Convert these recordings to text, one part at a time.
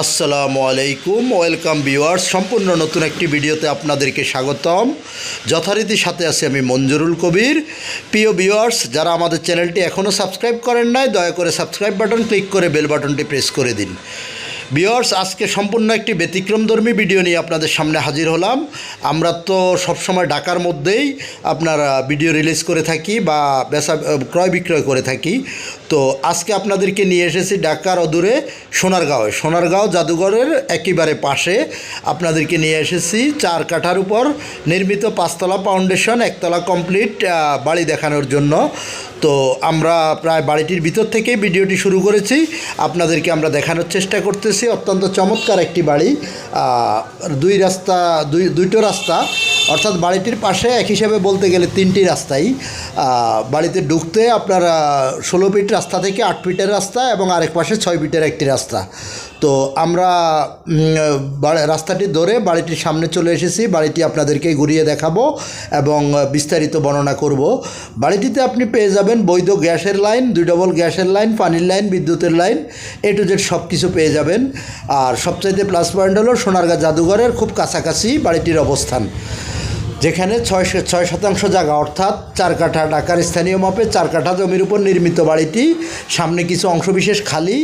আসসালামু আলাইকুম, welcome viewers. সম্পূর্ণ নতুন একটি ভিডিওতে আপনাদেরকে স্বাগতম। যথারীতি সাথে আছি আমি মঞ্জুরুল কবির। প্রিয় ভিউয়ার্স, যারা আমাদের চ্যানেলটি এখনও সাবস্ক্রাইব করেন নাই, দয়া করে সাবস্ক্রাইব বাটন ক্লিক করে বেল বাটনটি প্রেস করে দিন। ভিউয়ার্স, আজকে সম্পূর্ণ একটি ব্যতিক্রমধর্মী ভিডিও নিয়ে আপনাদের সামনে হাজির হলাম। আমরা তো সবসময় ঢাকার মধ্যেই আপনার ভিডিও রিলিজ করে থাকি বা বেচা, ক্রয় বিক্রয় করে থাকি। তো আজকে আপনাদেরকে নিয়ে এসেছি ঢাকার অদূরে সোনারগাঁও। সোনারগাঁও জাদুঘরের একেবারে পাশে আপনাদেরকে নিয়ে এসেছি চার কাঠার উপর নির্মিত পাঁচতলা ফাউন্ডেশন, একতলা কমপ্লিট বাড়ি দেখানোর জন্য। তো আমরা প্রায় বাড়িটির ভিতর থেকেই ভিডিওটি শুরু করেছি। আপনাদেরকে আমরা দেখানোর চেষ্টা করতেছি। অত্যন্ত চমৎকার একটি বাড়ি। দুই রাস্তা, দুই, দুইটো রাস্তা। অর্থাৎ বাড়িটির পাশে এক হিসেবে বলতে গেলে তিনটি রাস্তাই। বাড়িতে ঢুকতে আপনার ষোলো ফিট রাস্তা থেকে আট ফিটের রাস্তা এবং আরেক পাশে ছয় ফিটের একটি রাস্তা। তো আমরা রাস্তাটি ধরে বাড়িটির সামনে চলে এসেছি। বাড়িটি আপনাদেরকে ঘুরিয়ে দেখাবো এবং বিস্তারিত বর্ণনা করব। বাড়িটিতে আপনি পেয়ে যাবেন বৈধ গ্যাসের লাইন, দুই ডবল গ্যাসের লাইন, পানির লাইন, বিদ্যুতের লাইন, এ টু জেড সব কিছু পেয়ে যাবেন। আর সবচাইতে প্লাস পয়েন্ট হলো সোনারগাঁ জাদুঘরের খুব কাছাকাছি বাড়িটির অবস্থান। যেখানে ছয় ছয় শতাংশ জায়গা, অর্থাৎ চার কাঠা ঢাকার স্থানীয় মাপে চার কাঠা জমির উপর নির্মিত বাড়িটি। সামনে কিছু অংশবিশেষ খালি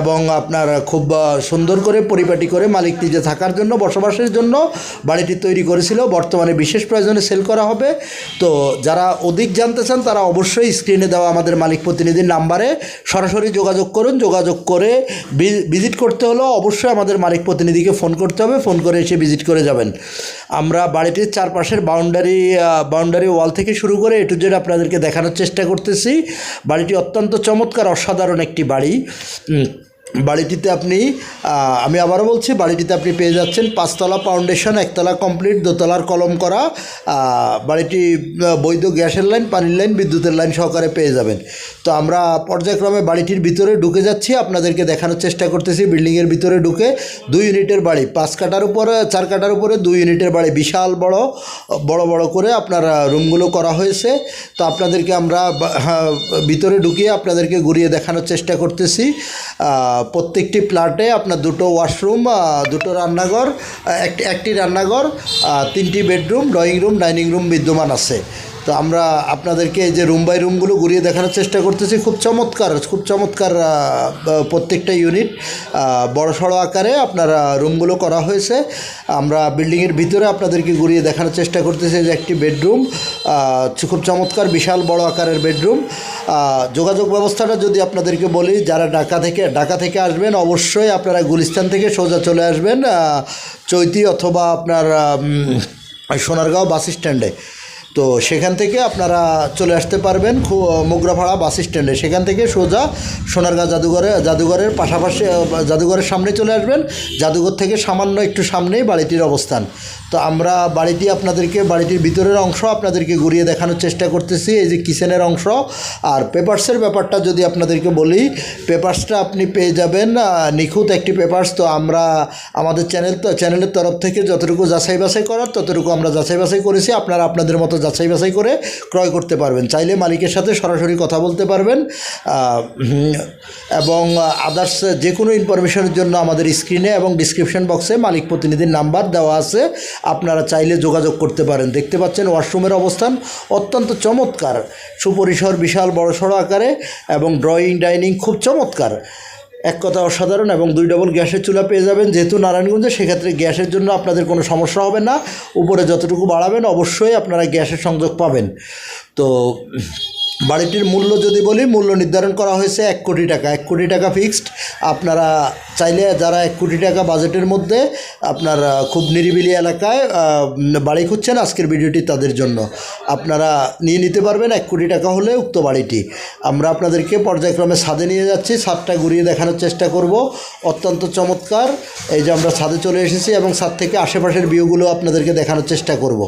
এবং আপনার খুব সুন্দর করে পরিপাটি করে মালিক নিজে থাকার জন্য, বসবাসের জন্য বাড়িটি তৈরি করেছিল। বর্তমানে বিশেষ প্রয়োজনে সেল করা হবে। তো যারা অধিক জানতে চান, তারা অবশ্যই স্ক্রিনে দেওয়া আমাদের মালিক প্রতিনিধির নাম্বারে সরাসরি যোগাযোগ করুন। যোগাযোগ করে ভিজিট করতে হলেও অবশ্যই আমাদের মালিক প্রতিনিধিকে ফোন করতে হবে। ফোন করে এসে ভিজিট করে যাবেন। আমরা বাড়িটির চারপাশের বাউন্ডারি বাউন্ডারি ওয়াল থেকে শুরু করে এটু জেড আপনাদেরকে দেখানোর চেষ্টা করতেছি। বাড়িটি অত্যন্ত চমৎকার, অসাধারণ একটি বাড়ি। বাড়িটিতে আপনি আমি আবারও বলছি বাড়িটিতে আপনি পেয়ে যাচ্ছেন পাঁচতলা ফাউন্ডেশন একতলা কমপ্লিট দোতলার কলম করা বাড়িটি বৈধ গ্যাসের লাইন পানির লাইন বিদ্যুতের লাইন সহকারে পেয়ে যাবেন। তো আমরা পর্যায়ক্রমে বাড়িটির ভিতরে ঢুকে যাচ্ছি আপনাদেরকে দেখানোর চেষ্টা করতেছি বিল্ডিংয়ের ভিতরে ঢুকে দুই ইউনিটের বাড়ি পাঁচ কাটার উপরে চার কাটার উপরে দুই ইউনিটের বাড়ি বিশাল বড় বড় বড় করে আপনার রুমগুলো করা হয়েছে। তো আপনাদেরকে আমরা হ্যাঁ, ভিতরে ঢুকিয়ে আপনাদেরকে ঘুরিয়ে দেখানোর চেষ্টা করতেছি। প্রত্যেকটি প্লাটে আপনার দুটো ওয়াশরুম দুটো রান্নাঘর একটি রান্নাঘর তিনটি bedroom, drawing room, dining room বিদ্যমান আছে। তো আমরা আপনাদেরকে এই যে রুম বাই রুমগুলো ঘুরিয়ে দেখানোর চেষ্টা করতেছি, খুব চমৎকার খুব চমৎকার প্রত্যেকটা ইউনিট বড় সড়ো আকারে আপনার রুমগুলো করা হয়েছে। আমরা বিল্ডিংয়ের ভিতরে আপনাদেরকে ঘুরিয়ে দেখানোর চেষ্টা করতেছি যে একটি বেডরুম খুব চমৎকার, বিশাল বড় আকারের বেডরুম যোগাযোগ ব্যবস্থাটা যদি আপনাদেরকে বলি, যারা ঢাকা থেকে ঢাকা থেকে আসবেন, অবশ্যই আপনারা গুলিস্তান থেকে সোজা চলে আসবেন চৈতি অথবা আপনার সোনারগাঁও বাস স্ট্যান্ডে তো সেখান থেকে আপনারা চলে আসতে পারবেন মোগরাপাড়া বাস স্ট্যান্ডে। সেখান থেকে সোজা সোনারগাঁ জাদুঘরে, জাদুঘরের পাশাপাশি জাদুঘরের সামনে চলে আসবেন। জাদুঘর থেকে সামান্য একটু সামনেই বাড়িটির অবস্থান। তো আমরা বাড়িটি আপনাদেরকে, বাড়িটির ভিতরের অংশ আপনাদেরকে ঘুরিয়ে দেখানোর চেষ্টা করতেছি। এই যে কিচেনের অংশ। আর পেপার্সের ব্যাপারটা যদি আপনাদেরকে বলি, পেপার্সটা আপনি পেয়ে যাবেন নিখুঁত একটি পেপার্স। তো আমরা, আমাদের চ্যানেল চ্যানেলের তরফ থেকে যতটুকু যাচাই বাছাই করার, ততটুকু আমরা যাচাই বাছাই করেছি। আপনারা আপনাদের মতো যাচাই বাছাই করে ক্রয় করতে পারবেন। চাইলে মালিকের সাথে সরাসরি কথা বলতে পারবেন এবং আদার্স যে কোনো ইনফরমেশনের জন্য আমাদের স্ক্রিনে এবং ডিসক্রিপশন বক্সে মালিক প্রতিনিধির নাম্বার দেওয়া আছে। আপনারা চাইলে যোগাযোগ করতে পারেন। দেখতে পাচ্ছেন ওয়াশরুমের অবস্থান অত্যন্ত চমৎকার। সুপরিসর, বিশাল, বড়সড় আকারে এবং ড্রয়িং ডাইনিং খুব চমৎকার। এক কথা অসাধারণ এবং দুই ডবল গ্যাসের চুলা পেয়ে যাবেন। যেহেতু নারায়ণগঞ্জে, সেক্ষেত্রে গ্যাসের জন্য আপনাদের কোনো সমস্যা হবে না। উপরে যতটুকু বাড়াবেন, অবশ্যই আপনারা গ্যাসের সংযোগ পাবেন। তো বাড়িটির মূল্য যদি বলি, মূল্য নির্ধারণ করা হয়েছে এক কোটি টাকা। এক কোটি টাকা ফিক্সড। আপনারা চাইলে যারা এক কোটি টাকা বাজেটের মধ্যে আপনার খুব নিরিবিলি এলাকায় বাড়ি খুঁজছেন, আজকের ভিডিওটি তাদের জন্য। আপনারা নিয়ে নিতে পারবেন এক কোটি টাকা হলে উক্ত বাড়িটি। আমরা আপনাদেরকে পর্যায়ক্রমে ছাদে নিয়ে যাচ্ছি। ছাদটা ঘুরিয়ে দেখানোর চেষ্টা করব। অত্যন্ত চমৎকার। এই যে আমরা ছাদে চলে এসেছি এবং ছাদ থেকে আশেপাশের ভিউগুলো আপনাদেরকে দেখানোর চেষ্টা করব।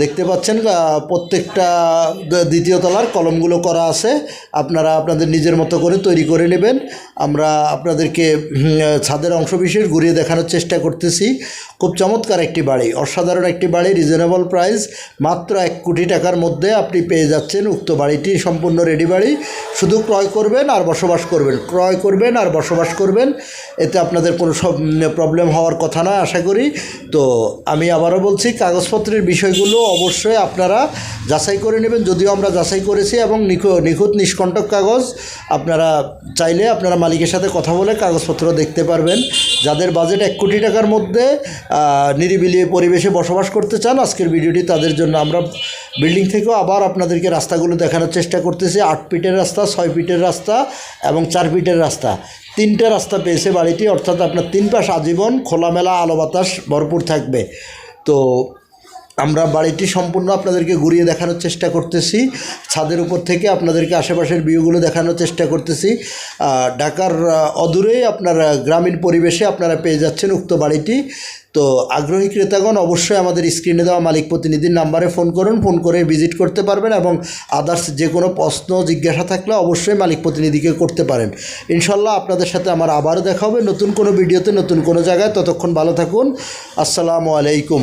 দেখতে পাচ্ছেন প্রত্যেকটা দ্বিতীয় তলার কলমগুলো করা আছে। আপনারা আপনাদের নিজের মতো করে তৈরি করে নেবেন। আমরা আপনাদেরকে ছাদের অংশবিশেষ ঘুরিয়ে দেখানোর চেষ্টা করতেছি। খুব চমৎকার একটি বাড়ি, অসাধারণ একটি বাড়ি রিজনেবল প্রাইস মাত্র এক কোটি টাকার মধ্যে আপনি পেয়ে যাচ্ছেন উক্ত বাড়িটি, সম্পূর্ণ রেডি বাড়ি। শুধু ক্রয় করবেন আর বসবাস করবেন। ক্রয় করবেন আর বসবাস করবেন। এতে আপনাদের কোনো সব প্রবলেম হওয়ার কথা নয়, আশা করি। তো আমি আবারও বলছি, কাগজপত্রের বিষয়গুলো অবশ্যই আপনারা যাচাই করে নেবেন। যদিও আমরা যাচাই করেছি এবং নিখু- নিখুঁত নিষ্কণ্টক কাগজ আপনারা চাইলে আপনারা মালিকের সাথে কথা বলে কাগজপত্র দেখতে পারবেন। যাদের বাজেট এক কোটি টাকার মধ্যে নিরিবিলি পরিবেশে বসবাস করতে চান, আজকের ভিডিওটি তাদের জন্য আমরা বিল্ডিং থেকেও আবার আপনাদেরকে রাস্তাগুলো দেখানোর চেষ্টা করতেছি। আট ফিটের রাস্তা, ছয় ফিটের রাস্তা এবং চার ফিটের রাস্তা। তিনটে রাস্তা পেয়েছে বাড়িটি, অর্থাৎ আপনার তিন পাশ আজীবন খোলামেলা আলো বাতাস ভরপুর থাকবে। তো আমরা বাড়িটি সম্পূর্ণ আপনাদেরকে ঘুরিয়ে দেখানোর চেষ্টা করতেছি। ছাদের উপর থেকে আপনাদেরকে আশেপাশের ভিউগুলো দেখানোর চেষ্টা করতেছি। ঢাকার অদূরেই আপনার গ্রামীণ পরিবেশে আপনারা পেয়ে যাচ্ছেন উক্ত বাড়িটি। তো আগ্রহী ক্রেতাগণ, অবশ্যই আমাদের স্ক্রিনে দেওয়া মালিক প্রতিনিধির নাম্বারে ফোন করুন, ফোন করে ভিজিট করতে পারবেন এবং আদার্স যে কোনো প্রশ্ন, জিজ্ঞাসা থাকলে অবশ্যই মালিক প্রতিনিধিকে করতে পারেন। ইনশাল্লাহ আপনাদের সাথে আমার আবারও দেখা হবে নতুন কোনো ভিডিওতে, নতুন কোনো জায়গায়। ততক্ষণ ভালো থাকুন। আসসালামু আলাইকুম।